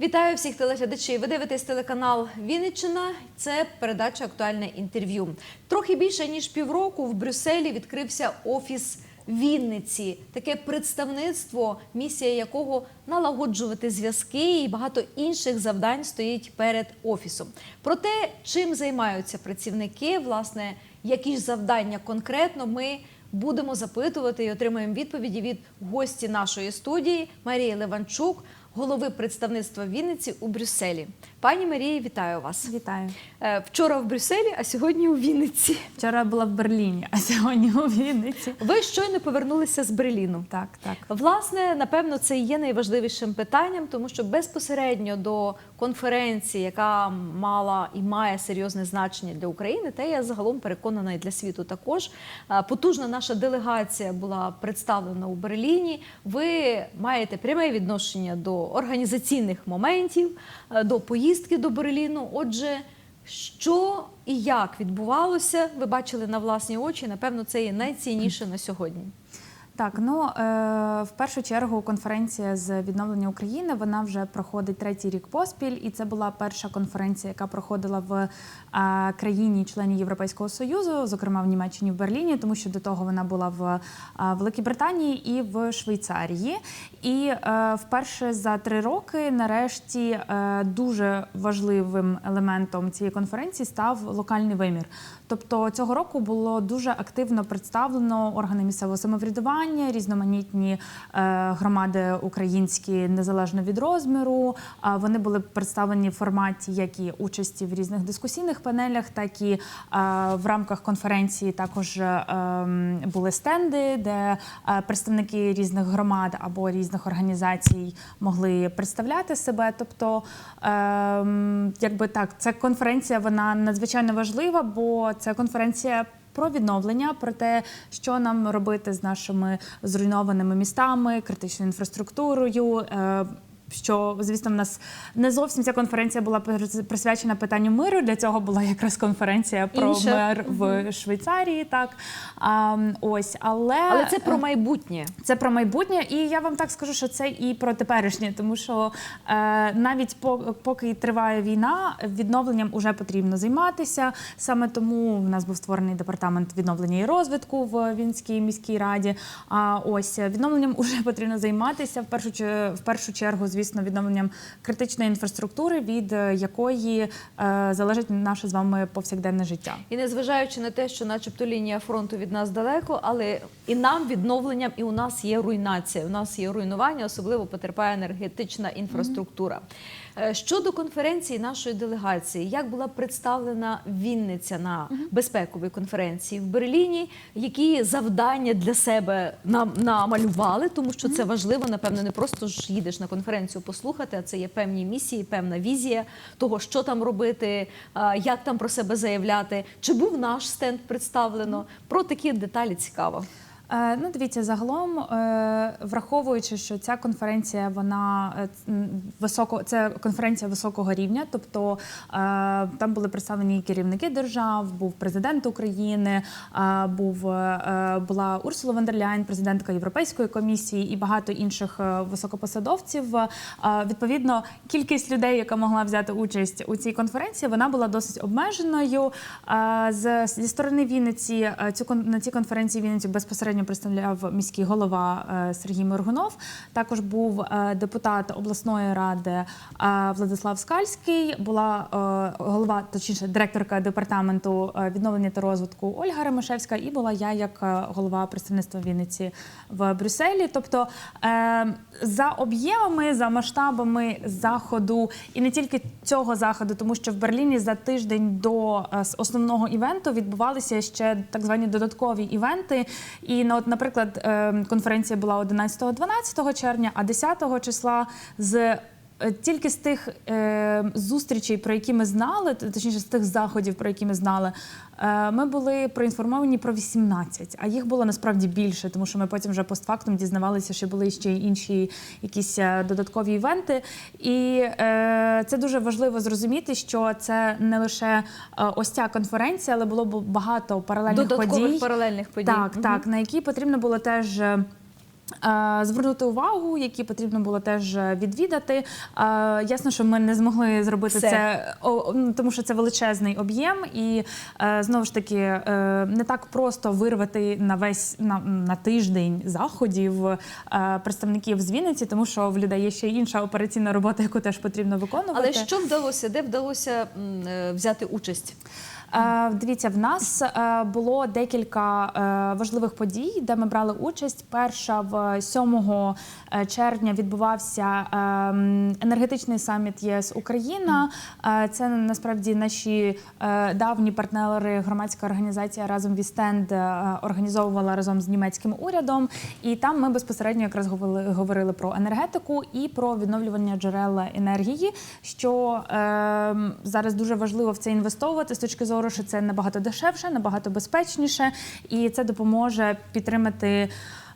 Вітаю всіх телеглядачів. Ви дивитесь телеканал Вінниччина. Це передача Актуальне інтерв'ю. Трохи більше ніж півроку в Брюсселі відкрився офіс Вінниці. Таке представництво, місія якого налагоджувати зв'язки і багато інших завдань стоїть перед офісом. Про те, чим займаються працівники, власне, які ж завдання конкретно ми. Будемо запитувати і отримаємо відповіді від гості нашої студії Марії Леванчук, голови представництва Вінниці у Брюсселі. Пані Марії, вітаю вас. Вітаю. Е, Вчора в Брюсселі, а сьогодні у Вінниці. Вчора була в Берліні, а сьогодні у Вінниці. Ви щойно повернулися з Берліну. Так, так. Власне, напевно, це і є найважливішим питанням, тому що безпосередньо до конференції, яка мала і має серйозне значення для України, та я загалом переконана і для світу також. е, Потужна наша делегація була представлена у Берліні. Ви маєте пряме відношення до організаційних моментів, е, до поїздки до Берліну. Отже, що і як відбувалося, ви бачили на власні очі. Напевно, це є найцінніше на сьогодні. Так, ну е, в першу чергу конференція з відновлення України вона вже проходить третій рік поспіль, і це була перша конференція, яка проходила в країні-члені Європейського союзу, зокрема в Німеччині в Берліні, тому що до того вона була в Великій Британії і в Швейцарії. І е, вперше за три роки, нарешті, е, дуже важливим елементом цієї конференції став локальний вимір. Тобто цього року було дуже активно представлено органи місцевого самоврядування, різноманітні е, громади українські незалежно від розміру. Вони були представлені в форматі як і участі в різних дискусійних панелях, так і е, в рамках конференції також е, були стенди, де представники різних громад або різних організацій могли представляти себе. Тобто, ем, якби так, ця конференція вона надзвичайно важлива, бо це конференція. Про відновлення, про те, що нам робити з нашими зруйнованими містами, критичною інфраструктурою. Що, звісно, в нас не зовсім ця конференція була присвячена питанню миру. Для цього була якраз конференція про Інша. мир в Швейцарії. Так а, ось, але, Але це про майбутнє. це про майбутнє, і я вам так скажу, що це і про теперішнє, тому що е, навіть по, поки триває війна, відновленням уже потрібно займатися. Саме тому в нас був створений департамент відновлення і розвитку в Вінській міській раді. А ось відновленням уже потрібно займатися в першу в першу чергу, звісно, відновленням критичної інфраструктури, від е, якої е, залежить наше з вами повсякденне життя. І незважаючи на те, що, начебто, лінія фронту від нас далеко, але і нам відновленням, і у нас є руйнація. У нас є руйнування, особливо потерпає енергетична інфраструктура. Е, Щодо конференції нашої делегації, як була представлена Вінниця на безпековій конференції в Берліні, які завдання для себе нам намалювали, тому що це важливо, напевно, не просто ж їдеш на конференцію послухати, а це є певні місії, певна візія того, що там робити, як там про себе заявляти. Чи був наш стенд представлено? Про такі деталі цікаво. Е, Ну, дивіться, загалом, е, враховуючи, що ця конференція вона е, високо, це конференція високого рівня, тобто там були представлені керівники держав, був президент України, був була Урсула Leyen, президентка Європейської комісії і багато інших високопосадовців. Відповідно, кількість людей, яка могла взяти участь у цій конференції, вона була досить обмеженою. З зі сторони Вінниці цю на цій конференції Вінницю безпосередньо представляв міський голова е, Сергій Моргунов. Також був е, депутат обласної ради е, Владислав Скальський. Була голова, точніше, директорка департаменту відновлення та розвитку Ольга Ремешевська, і була я як голова представництва Вінниці в Брюсселі. Тобто за об'ємами, за масштабами заходу, і не тільки цього заходу, тому що в Берліні за тиждень до основного івенту відбувалися ще так звані додаткові івенти. І ну, от, наприклад, е, конференція була 11-12 червня, а 10 числа з тільки з тих е, зустрічей, про які ми знали, точніше з тих заходів, про які ми знали, е, ми були проінформовані про 18, а їх було насправді більше, тому що ми потім вже постфактум дізнавалися, що були ще й інші якісь е, додаткові івенти. І е, це дуже важливо зрозуміти, що це не лише е, ось ця конференція, але було багато паралельних Додаткових подій. паралельних подій. Так, Мгм. так, на які потрібно було теж. Е, е, Звернути увагу, які потрібно було теж відвідати. Е, Ясно, що ми не змогли зробити Все. це, тому що це величезний об'єм, і е, знову ж таки е, не так просто вирвати на весь на, на тиждень заходів е, представників з Вінниці, тому що в людей є ще інша операційна робота, яку теж потрібно виконувати. Але що вдалося? Де вдалося е, взяти участь? Е, Дивіться, в нас е, було декілька е, важливих подій, де ми брали участь. Перша в 7 червня відбувався е, енергетичний саміт ЄС Україна. Це насправді наші давні партнери, громадська організація разом Вістенд організовувала разом з німецьким урядом. І там ми безпосередньо якраз говорили, говорили про енергетику і про відновлювання джерел енергії, що е, зараз дуже важливо в це інвестовувати з точки зору, що це набагато дешевше, набагато безпечніше, і це допоможе підтримати.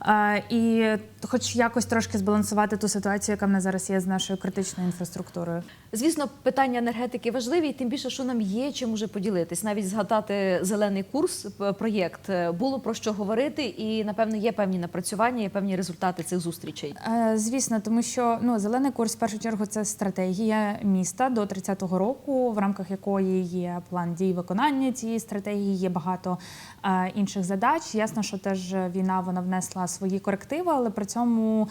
е, І, хоч якось трошки збалансувати ту ситуацію, яка в нас зараз є з нашою критичною інфраструктурою. Звісно, питання енергетики важливі, і тим більше, що нам є чим уже поділитись. Навіть згадати зелений курс проєкт е, було про що говорити, і напевно є певні напрацювання, є певні результати цих зустрічей. Е, Звісно, тому що ну зелений курс в першу чергу це стратегія міста до 30-го року, в рамках якої є план дій виконання цієї стратегії. Є багато е, інших задач. Ясно, що теж війна вона внесла свої корективи, але при цьому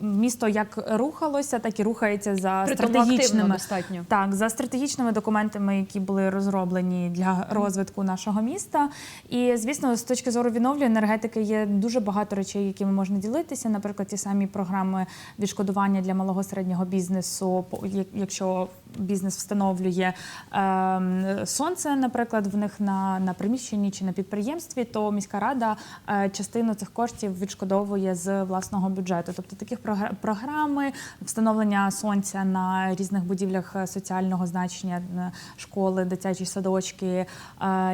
місто як рухалося, так і рухається за стратегічними достатньо. так, за стратегічними документами, які були розроблені для розвитку нашого міста. І звісно, з точки зору відновлювання енергетики є дуже багато речей, якими можна ділитися. Наприклад, ті самі програми відшкодування для малого середнього бізнесу, якщо бізнес встановлює ем, сонце, наприклад, в них на, на приміщенні чи на підприємстві, то міська рада е, частину цих коштів відшкодовує з власного бюджету. Тобто таких програ- програми встановлення сонця на різних будівлях е, соціального значення, е, школи, дитячі садочки, е,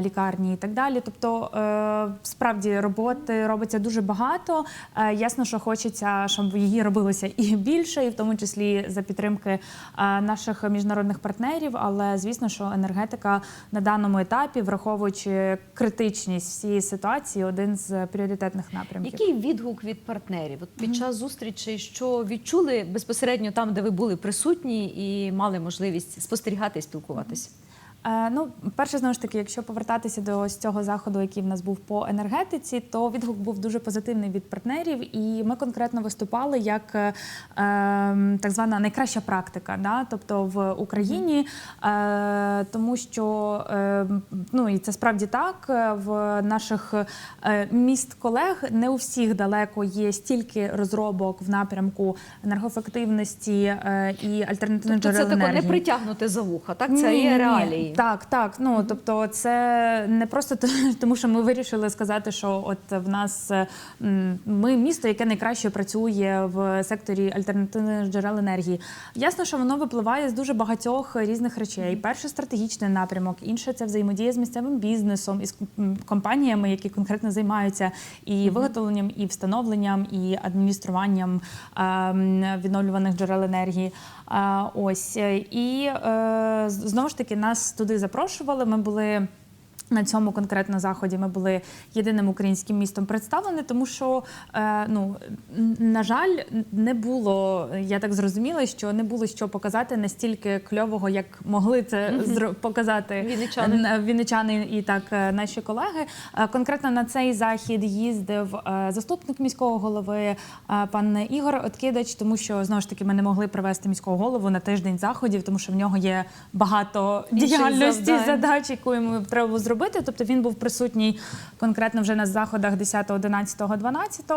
лікарні і так далі. Тобто, е, справді роботи робиться дуже багато. Е, Ясно, що хочеться, щоб її робилося і більше, і в тому числі за підтримки е, наших міжнародних партнерів. Але звісно, що енергетика на даному етапі, враховуючи критичність всієї ситуації, один з пріоритетних напрямків. Який відгук від партнерів? От під час зустрічей, що відчули безпосередньо там, де ви були присутні і мали можливість спостерігати і спілкуватися? Е, Ну, перше, знову ж таки, якщо повертатися до ось цього заходу, який в нас був по енергетиці, то відгук був дуже позитивний від партнерів, і ми конкретно виступали як е, е, так звана найкраща практика, да? тобто в Україні, е, тому що е, ну і це справді так. е, В наших е, міст колег не у всіх далеко є стільки розробок в напрямку енергоефективності і альтернативних Тобто це джерел тако не притягнути за вуха, так? Це Ні, є ні. Так, так. Ну тобто, це не просто тому, що ми вирішили сказати, що от в нас ми місто, яке найкраще працює в секторі альтернативних джерел енергії. Ясно, що воно випливає з дуже багатьох різних речей. Перше стратегічний напрямок, інше це взаємодія з місцевим бізнесом із компаніями, які конкретно займаються і виготовленням, і встановленням, і адмініструванням е, відновлюваних джерел енергії. Ось і е, знову ж таки нас туди запрошували. Ми були. На цьому конкретно заході ми були єдиним українським містом представлені, тому що е, ну на жаль, не було. Я так зрозуміла, що не було що показати настільки кльового, як могли це показати Вінничани. Н- вінничани і так е, наші колеги. Е, Конкретно на цей захід їздив е, заступник міського голови е, пан Ігор Откидач, тому що знову ж таки ми не могли привезти міського голову на тиждень заходів, тому що в нього є багато діяльності задач, яку йому треба було зробити. Тобто він був присутній конкретно вже на заходах 10, 11, 12,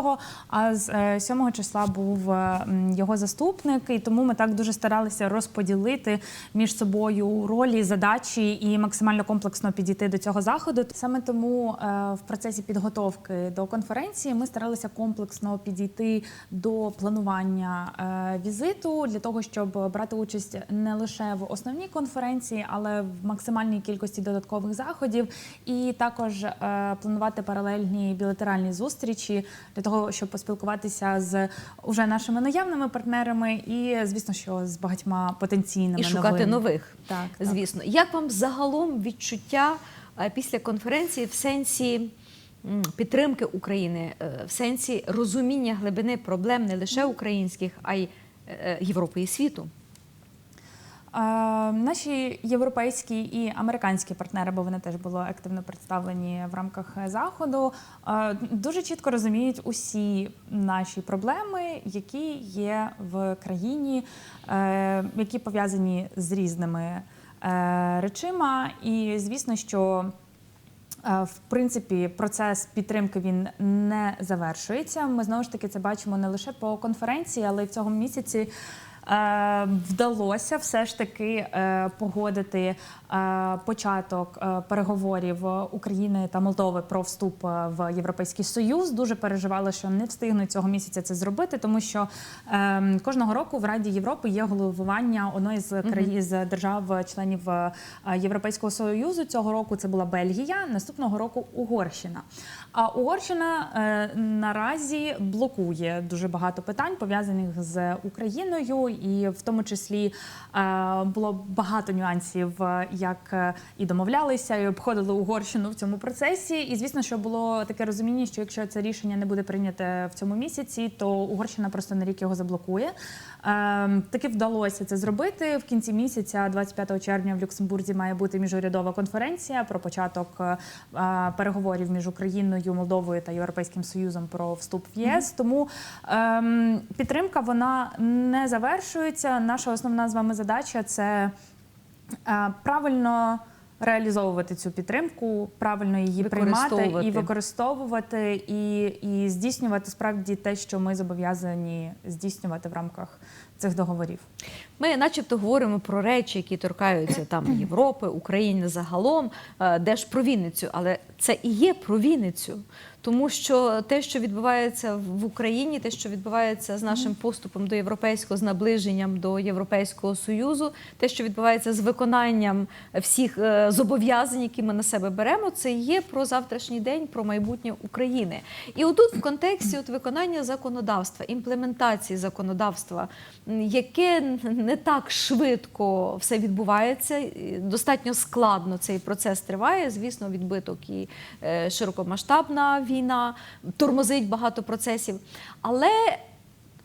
а з е, 7 числа був е, його заступник, і тому ми так дуже старалися розподілити між собою ролі, задачі і максимально комплексно підійти до цього заходу. Саме тому е, в процесі підготовки до конференції ми старалися комплексно підійти до планування е, візиту для того, щоб брати участь не лише в основній конференції, але в максимальній кількості додаткових заходів, і також е, планувати паралельні білатеральні зустрічі для того, щоб поспілкуватися з уже нашими наявними партнерами, і звісно, що з багатьма потенційними І шукати новими. нових. Так, так. Звісно. Як вам загалом відчуття е, після конференції в сенсі підтримки України е, в сенсі розуміння глибини проблем не лише українських, а й Європи і світу. Наші європейські і американські партнери, бо вони теж були активно представлені в рамках заходу, дуже чітко розуміють усі наші проблеми, які є в країні, е, які пов'язані з різними е, речима. І звісно, що Е, В принципі, процес підтримки він не завершується. Ми знову ж таки це бачимо не лише по конференції, але й в цьому місяці. Е, Вдалося все ж таки е, погодити початок е, переговорів України та Молдови про вступ е, в Європейський Союз. Дуже переживали, що не встигнуть цього місяця це зробити, тому що е, кожного року в Раді Європи є головування одної з країн з держав-членів е, Європейського союзу. Цього року це була Бельгія, наступного року Угорщина. А Угорщина е, наразі блокує дуже багато питань пов'язаних з Україною, і в тому числі е, було багато нюансів, е, як е, і домовлялися, і обходили Угорщину в цьому процесі. І звісно, що було таке розуміння, що якщо це рішення не буде прийняте в цьому місяці, то Угорщина просто на рік його заблокує. Е, Таки вдалося це зробити в кінці місяця, 25 червня, в Люксембурзі має бути міжурядова конференція про початок е, е, переговорів між Україною, Молдовою та Європейським Союзом про вступ в ЄС. Тому ем, підтримка вона не завершується. Наша основна з вами задача це правильно. Реалізовувати цю підтримку, правильно її приймати і використовувати, і, і здійснювати справді те, що ми зобов'язані здійснювати в рамках цих договорів. Ми, начебто, говоримо про речі, які торкаються там Європи, України загалом, е, де ж про Вінницю, але це і є про Вінницю. Тому що те, що відбувається в Україні, те, що відбувається з нашим поступом до європейського, з наближенням до Європейського союзу, те, що відбувається з виконанням всіх е, зобов'язань, які ми на себе беремо, це є про завтрашній день, про майбутнє України. І отут, в контексті от виконання законодавства, імплементації законодавства, яке не так швидко все відбувається, достатньо складно цей процес триває. Звісно, відбиток і е, широкомасштабна війна тормозить багато процесів. Але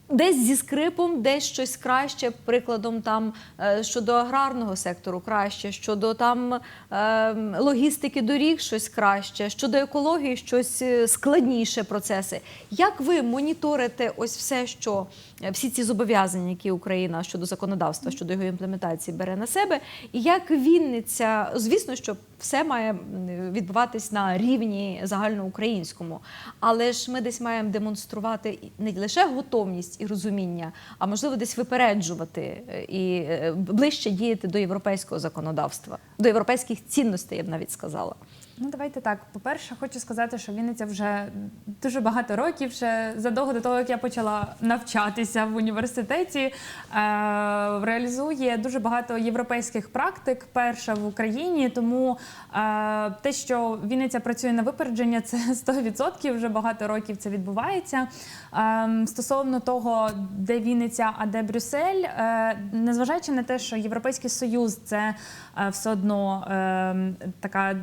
Десь зі скрипом, десь щось краще, прикладом там е, щодо аграрного сектору краще, щодо там е, логістики доріг щось краще, щодо екології щось е, складніше процеси. Як ви моніторите ось все, що е, всі ці зобов'язання, які Україна щодо законодавства, щодо його імплементації бере на себе, і як Вінниця, звісно, що все має відбуватись на рівні загальноукраїнському, але ж ми десь маємо демонструвати не лише готовність і розуміння, а можливо десь випереджувати е, і е, ближче діяти до європейського законодавства, до європейських цінностей, я б навіть сказала. Ну, давайте так. По-перше, хочу сказати, що Вінниця вже дуже багато років, ще задовго до того, як я почала навчатися в університеті, е- реалізує дуже багато європейських практик, перша в Україні. Тому е- те, що Вінниця працює на випередження, це 100%, вже багато років це відбувається. Е- стосовно того, де Вінниця, а де Брюссель, е- незважаючи на те, що Європейський Союз це е, все одно е, така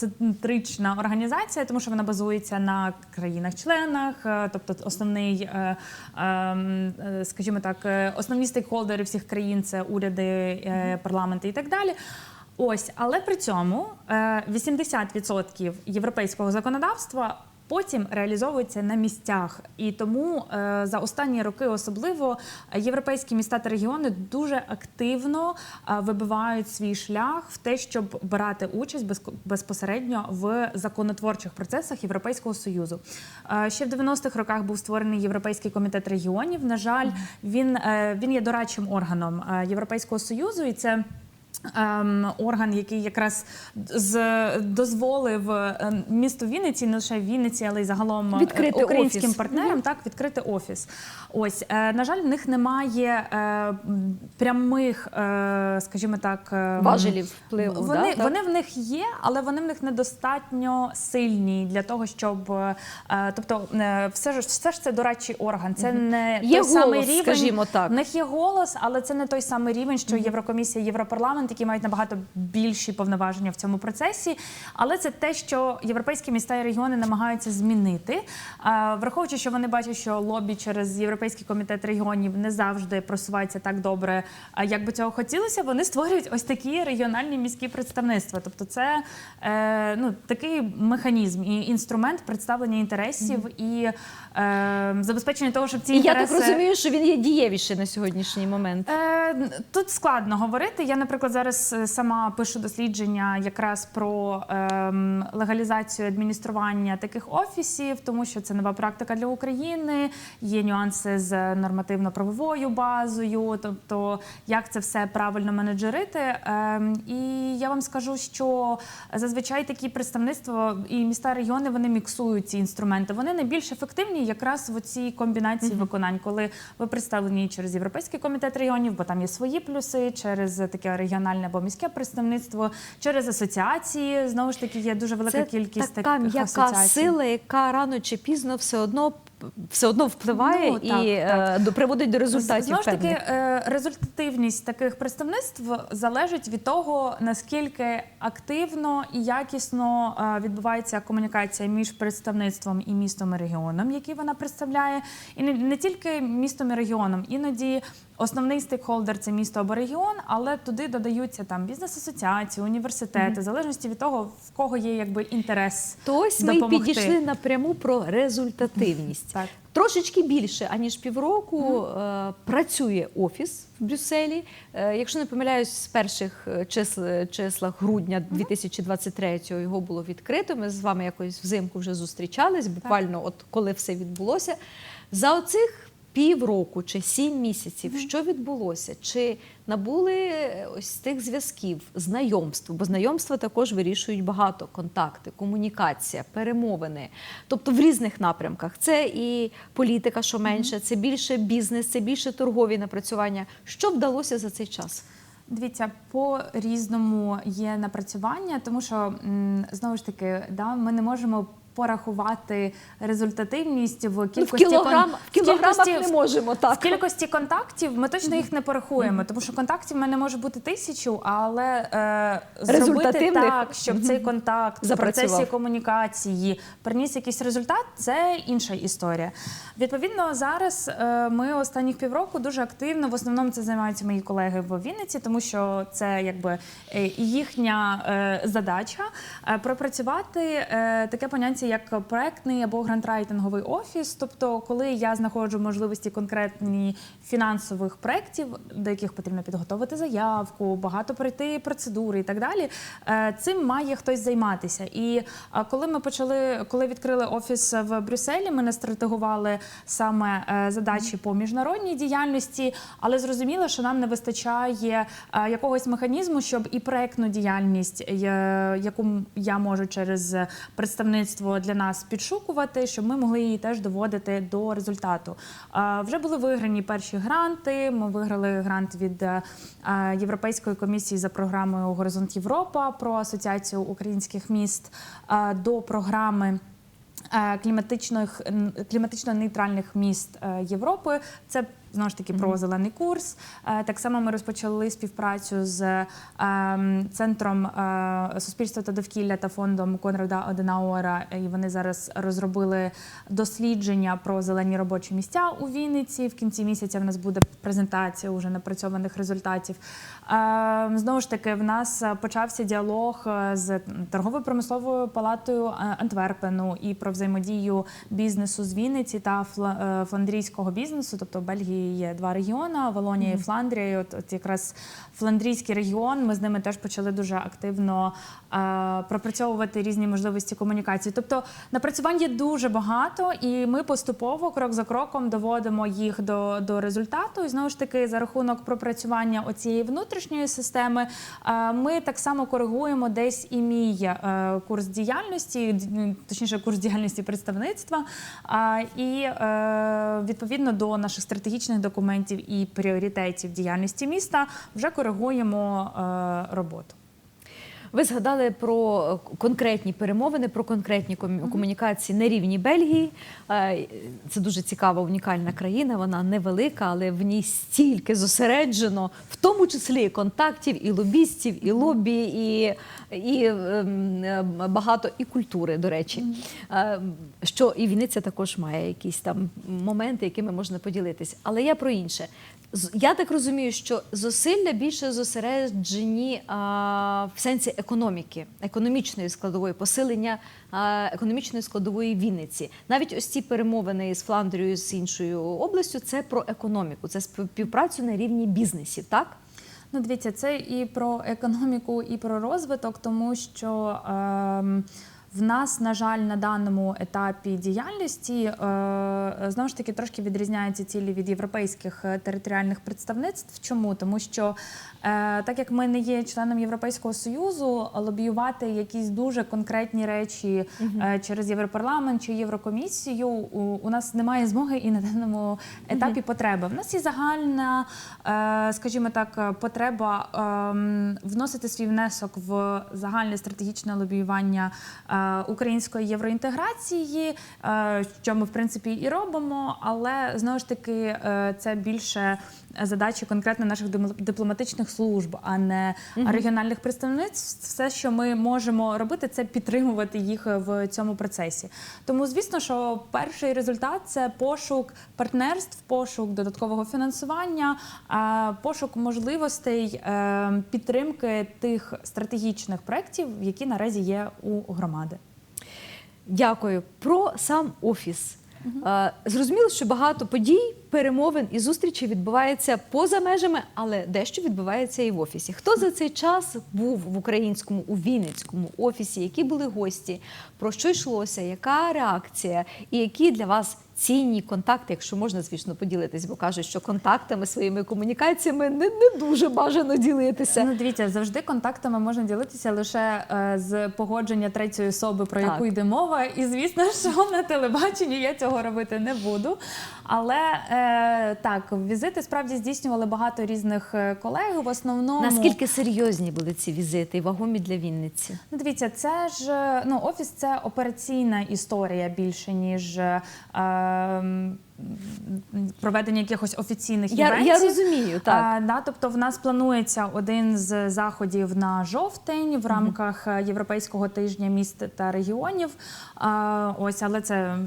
державоцентрична організація, тому що вона базується на країнах-членах, е, тобто основний, е, е, е, скажімо так, основні стейкхолдери всіх країн це уряди, парламенти і так далі. Ось, але при цьому е, 80% європейського законодавства потім реалізовується на місцях. І тому е, за останні роки особливо е, європейські міста та регіони дуже активно е, вибивають свій шлях в те, щоб брати участь безко- безпосередньо в законотворчих процесах Європейського союзу. Ще в 90-х роках був створений Європейський комітет регіонів. На жаль, він, він є дорадчим органом Європейського союзу, і це. Ем, орган, який якраз з дозволив ем, місту Вінниці, не лише Вінниці, але й загалом е, Відкрити українським офіс. партнерам, так відкрити офіс. Ось е, на жаль, в них немає е, прямих, скажімо так, е, Важелів впливу, Вони, да, вони в них є, але вони в них недостатньо сильні для того, щоб тобто, все ж все ж це дорадчий орган. Це не Є той самий голос, рівень. скажімо так. В них є голос, але це не той самий рівень, що Єврокомісія, Європарламент, які мають набагато більші повноваження в цьому процесі. Але це те, що європейські міста і регіони намагаються змінити, враховуючи, що вони бачать, що лобі через європейський комітет регіонів не завжди просувається так добре, як би цього хотілося, вони створюють ось такі регіональні міські представництва. Тобто, це е, ну такий механізм і інструмент представлення інтересів і е, забезпечення того, щоб ці І я так розумію, що він є дієвіший на сьогоднішній момент. Е, Тут складно говорити. Я, наприклад, зараз е, сама пишу дослідження якраз про ем, легалізацію адміністрування таких офісів, тому що це нова практика для України. Є нюанси з нормативно-правовою базою, тобто як це все правильно менеджерити. Ем, І я вам скажу, що зазвичай такі представництва і міста регіони вони міксують ці інструменти. Вони найбільш ефективні якраз в цій комбінації виконань, коли ви представлені через європейський комітет регіонів, бо там є свої плюси, через таке регіональне або міське представництво, через асоціації. Знову ж таки, є дуже велика Це кількість така таких м'яка асоціацій. сила, яка рано чи пізно все одно все одно впливає Ну, і так, е, приводить до результатів. Знову ж таки, е, результативність таких представництв залежить від того, наскільки активно і якісно е, відбувається комунікація між представництвом і містом і регіоном, який вона представляє, і не, не тільки містом і регіоном. Іноді основний стейкхолдер це місто або регіон, але туди додаються там бізнес-асоціації, університети, в залежності від того, в кого є якби інтерес. То ось ми й допомогти. підійшли напряму про результативність. Так. Трошечки більше аніж півроку е, працює офіс в Брюсселі. Е, якщо не помиляюсь, з перших е, числ, числах грудня 2023-го його було відкрито. Ми з вами якось взимку вже зустрічались, буквально от коли все відбулося. За оцих півроку чи сім місяців, що відбулося? Чи набули е, ось тих зв'язків, знайомств? Бо знайомства також вирішують багато контакти, комунікація, перемовини. Тобто в різних напрямках. Це і політика, що менше, це більше бізнес, це більше торгові напрацювання. Що вдалося за цей час? Дивіться, по різному є напрацювання, тому що знову ж таки, да, ми не можемо порахувати результативність в кількості Ну, в, кілограм, кон- в кілограмах кількості- не можемо В кількості контактів ми точно їх не порахуємо, тому що контактів в мене може бути тисячу, але е, зробити так, щоб цей контакт в процесі комунікації приніс якийсь результат, це інша історія. Відповідно, зараз е, ми останніх півроку дуже активно, в основному це займаються мої колеги в Вінниці, тому що це якби е, їхня е, задача е, пропрацювати е, таке поняття як проектний або грантрайтинговий офіс. Тобто, коли я знаходжу можливості конкретні фінансових проєктів, до яких потрібно підготовити заявку, багато пройти процедури і так далі. е, Цим має хтось займатися. І е, коли ми почали, коли відкрили офіс в Брюсселі, ми не стратегували саме е, задачі по міжнародній діяльності, але зрозуміло, що нам не вистачає якогось механізму, щоб і проектну діяльність, яку я можу через представництво для нас підшукувати, щоб ми могли її теж доводити до результату. Вже були виграні перші гранти. Ми виграли грант від е, е, Європейської комісії за програмою Горизонт Європа про асоціацію українських міст е, до програми. Кліматичних кліматично нейтральних міст Європи це знову ж таки про зелений курс. Е, Так само ми розпочали співпрацю з ем, центром е, суспільства та довкілля та фондом Конрада Оденауера. І вони зараз розробили дослідження про зелені робочі місця у Вінниці. В кінці місяця в нас буде презентація уже напрацьованих результатів. Е, Знову ж таки, в нас почався діалог е, з торгово-промисловою палатою Антверпену і про взаємодію бізнесу з Вінниці та фландрійського бізнесу. Тобто в Є два регіони Волонія і Фландрія. І от, от якраз фландрійський регіон. Ми з ними теж почали дуже активно е, пропрацьовувати різні можливості комунікації. Тобто напрацювань є дуже багато, і ми поступово, крок за кроком, доводимо їх до, до результату. І знову ж таки, за рахунок пропрацювання оцієї внутрішньої системи, е, ми так само коригуємо десь і мій е, курс діяльності, точніше, курс діяльності представництва. А, І е, відповідно до наших стратегічних документів і пріоритетів діяльності міста вже коригуємо е, роботу. Ви згадали про е, конкретні перемовини, про конкретні комунікації на рівні Бельгії. Е, Це дуже цікава, унікальна країна. Вона невелика, але в ній стільки зосереджено, в тому числі і контактів, і лобістів, і лобі, і, і ем, е, багато і культури, до речі. Що і Вінниця також має якісь там моменти, якими можна поділитись. Але я про інше. Я так розумію, що зусилля більше зосереджені а, в сенсі економіки, економічної складової, посилення а, економічної складової Вінниці. Навіть ось ці перемовини з Фландрією, з іншою областю, це про економіку, це співпрацю на рівні бізнесів, так? Ну, дивіться, це і про економіку, і про розвиток, тому що ем, в нас, на жаль, на даному етапі діяльності е, знову ж таки трошки відрізняються цілі від європейських е, територіальних представництв. Чому? Тому що е, так як ми не є членом Європейського союзу, лобіювати якісь дуже конкретні речі через Європарламент чи Єврокомісію у, нас немає змоги і на даному етапі потреби. В нас є загальна, скажімо так, потреба ем, вносити свій внесок в загальне стратегічне лобіювання української євроінтеграції, е, що ми в принципі і робимо, але знову ж таки е, це більше задачі конкретно наших дипломатичних служб, а не регіональних представництв. Все, що ми можемо робити, це підтримувати їх в цьому процесі. Тому, звісно, що перший результат це пошук партнерств, пошук додаткового фінансування, е, пошук можливостей е, підтримки тих стратегічних проєктів, які наразі є у громади. Дякую. Про сам офіс. Е, Зрозуміло, що багато подій, перемовин і зустрічей відбувається поза межами, але дещо відбувається і в офісі. Хто за цей час був в українському у Вінницькому офісі? Які були гості? Про що йшлося? Яка реакція? І які для вас цінні контакти, якщо можна, звісно, поділитись, бо кажуть, що контактами своїми комунікаціями не, не дуже бажано ділитися. Ну, дивіться, завжди контактами можна ділитися лише е, з погодження третьої особи, про Так. яку йде мова. І звісно, що на телебаченні я цього робити не буду. Але е, так, візити справді здійснювали багато різних е, колег. В основному Наскільки серйозні були ці візити і вагомі для Вінниці? Ну, дивіться, це ж е, ну офіс це операційна історія більше ніж е, м, проведення якихось офіційних Я, івентів. я розумію, так. А, да, тобто в нас планується один з заходів на жовтень в рамках е, Європейського тижня міст та регіонів. А, ось, але це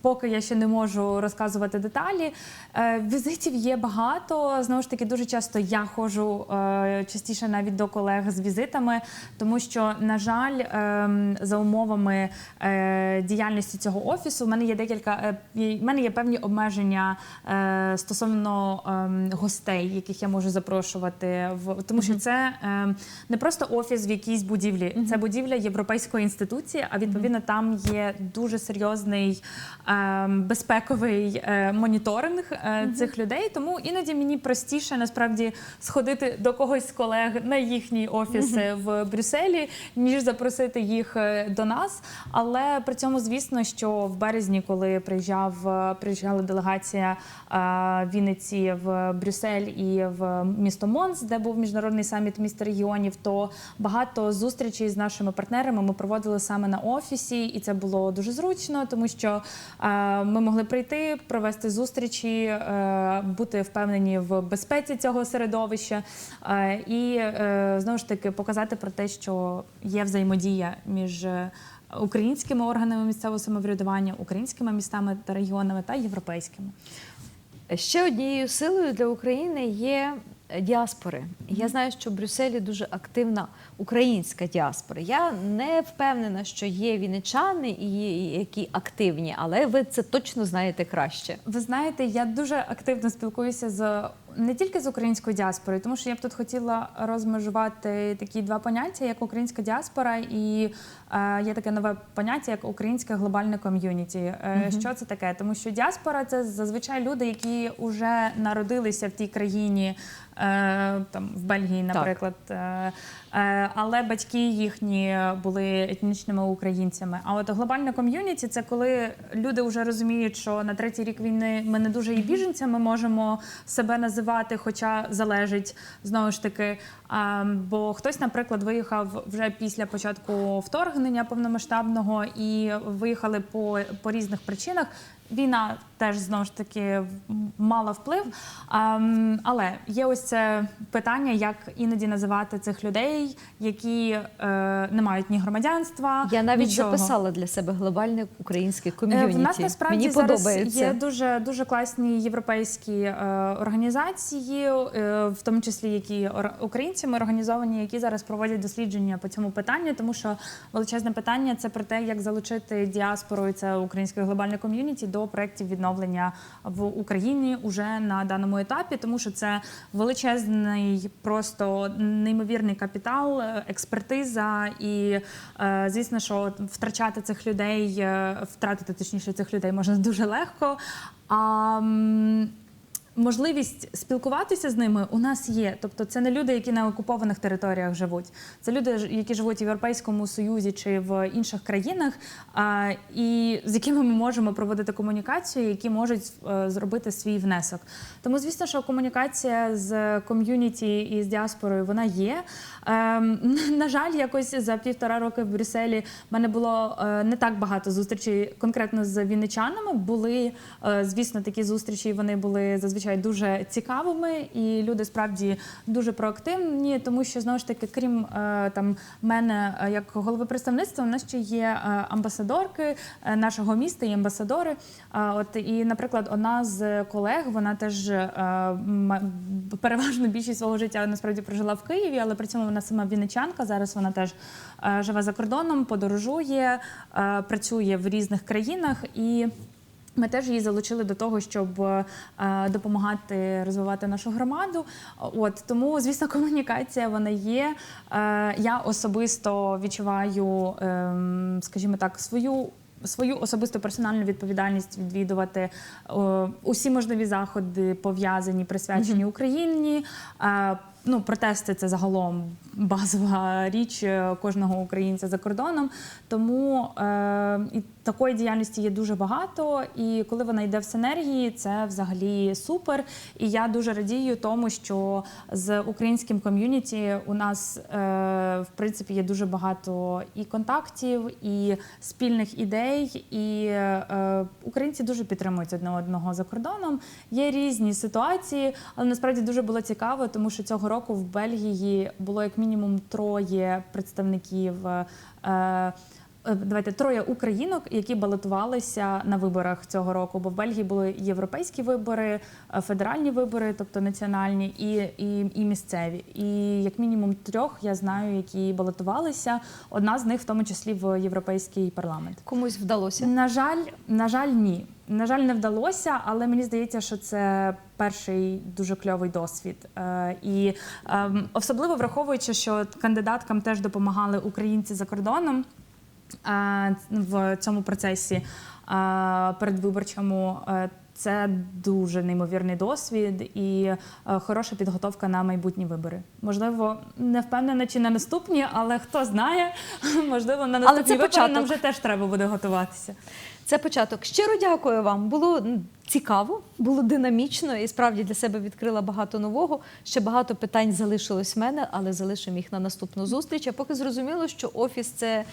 поки я ще не можу розказувати деталі. Е, візитів є багато. Знову ж таки, дуже часто я ходжу е, частіше навіть до колег з візитами, тому що, на жаль, ем, за умовами е, діяльності цього офісу, в мене є декілька в мене є певні обмеження е, стосовно ем, гостей, яких я можу запрошувати в тому, що це ем, не просто офіс в якійсь будівлі, це будівля європейської інституції. А відповідно там є дуже серйозний ем, безпековий е, моніторинг е, цих людей. Тому іноді мені простіше насправді сходити до когось з колег на їхні офіси в Брюсселі, ніж запросити їх е, до нас. Але при цьому, звісно, що в березні, коли приїжджав е, приїжджала делегація е, Вінниці в Брюссель і в місто Монс, де був міжнародний саміт міста регіонів, то багато зустрічей з нашими партнерами ми проводили саме на офісі, і це було дуже зручно, тому що е, ми могли прийти, провести зустрічі, е, бути впевнені в безпеці цього середовища і знову ж таки показати про те, що є взаємодія між. Українськими органами місцевого самоврядування, українськими містами та регіонами та європейськими. Ще однією силою для України є діаспори. Я знаю, що в Брюсселі дуже активна українська діаспора. Я не впевнена, що є вінничани, і які активні, але ви це точно знаєте краще. Ви знаєте, я дуже активно спілкуюся з не тільки з українською діаспорою, тому що я б тут хотіла розмежувати такі два поняття, як українська діаспора і е, є таке нове поняття, як українське глобальне ком'юніті. Е, Що це таке? Тому що діаспора це зазвичай люди, які вже народилися в тій країні, е, там в Бельгії, наприклад. Е, е, Але батьки їхні були етнічними українцями. А от глобальне ком'юніті це коли люди вже розуміють, що на третій рік війни ми не дуже і біженцями можемо себе називати, хоча залежить знову ж таки. Бо хтось, наприклад, виїхав вже після початку вторгнення повномасштабного і виїхали по, по різних причинах. Війна теж знову ж таки мала вплив. А, але є ось це питання, як іноді називати цих людей, які е, не мають ні громадянства. Я навіть нічого. записала для себе глобальне українське Е, ком'юніті. В нас насправді Мені зараз подобається. є дуже дуже класні європейські е, організації, в тому числі які українцями організовані, які зараз проводять дослідження по цьому питанню, тому що величезне питання це про те, як залучити діаспору, і це українське глобальне ком'юніті до проєктів відновлення в Україні уже на даному етапі, тому що це величезний, просто неймовірний капітал, е, експертиза, і е, звісно, що втрачати цих людей, е, втратити точніше цих людей можна дуже легко. А можливість спілкуватися з ними у нас є. Тобто, це не люди, які на окупованих територіях живуть. Це люди, які живуть в Європейському Союзі чи в інших країнах, а, і з якими ми можемо проводити комунікацію, які можуть е, зробити свій внесок. Тому, звісно, що комунікація з ком'юніті і з діаспорою вона є. Ем, на жаль, якось за півтора роки в Брюсселі мене було е, не так багато зустрічей конкретно з вінничанами. Були, е, звісно, такі зустрічі. Вони були зазвичай дуже цікавими, і люди справді дуже проактивні, тому що знову ж таки, крім е, там мене е, як голови представництва, у нас ще є е, амбасадорки нашого міста і амбасадори. От і, наприклад, одна з колег, вона теж переважно більшість свого життя насправді прожила в Києві, але при цьому вона сама вінничанка. Зараз вона теж живе за кордоном, подорожує, працює в різних країнах і. Ми теж її залучили до того, щоб е, допомагати розвивати нашу громаду. От тому, звісно, комунікація вона є. Е, я особисто відчуваю, ем, скажімо так, свою. Свою особисту персональну відповідальність відвідувати е, усі можливі заходи пов'язані, присвячені Україні. Е, ну, протести це загалом базова річ кожного українця за кордоном. Тому е, і такої діяльності є дуже багато. І коли вона йде в синергії, це взагалі супер. І я дуже радію тому, що з українським ком'юніті у нас е, в принципі є дуже багато і контактів, і спільних ідей. І е, українці дуже підтримують одне одного за кордоном. Є різні ситуації, але насправді дуже було цікаво, тому що цього року в Бельгії було як мінімум троє представників. Е, Давайте троє українок, які балотувалися на виборах цього року. Бо в Бельгії були європейські вибори, е, федеральні вибори, тобто національні, і, і, і місцеві. І як мінімум трьох я знаю, які балотувалися. Одна з них, в тому числі, в європейський парламент. Комусь вдалося. На жаль, на жаль, ні. На жаль, не вдалося, але мені здається, що це перший дуже кльовий досвід. Е, і ем, особливо враховуючи, що кандидаткам теж допомагали українці за кордоном в цьому процесі передвиборчому. Е, це дуже неймовірний досвід і е, хороша підготовка на майбутні вибори. Можливо, не впевнена чи на наступні, але хто знає, можливо, на наступні вибори початок. нам вже теж треба буде готуватися. Це початок. Щиро дякую вам. Було цікаво, було динамічно і справді для себе відкрила багато нового. Ще багато питань залишилось в мене, але залишимо їх на наступну зустріч. А поки зрозуміло, що офіс це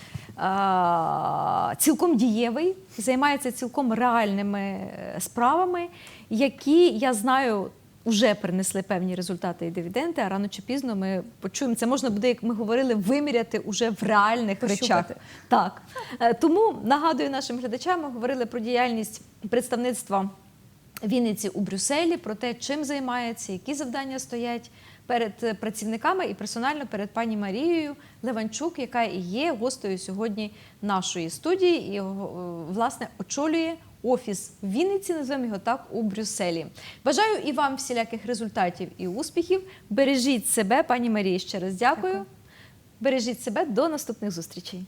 цілком дієвий, займається цілком реальними е, справами, які я знаю. Вже принесли певні результати і дивіденди, а рано чи пізно ми почуємо. Це можна буде, як ми говорили, виміряти уже в реальних Пощупати. речах. Так Е, тому нагадую нашим глядачам, ми говорили про діяльність представництва Вінниці у Брюсселі, про те, чим займається, які завдання стоять перед е, працівниками і персонально перед пані Марією Леванчук, яка і є гостею сьогодні нашої студії, і власне очолює. Офіс в Вінниці, називаємо його так, у Брюсселі. Бажаю і вам всіляких результатів і успіхів. Бережіть себе, пані Марії, ще раз дякую. Дякую. Бережіть себе до наступних зустрічей.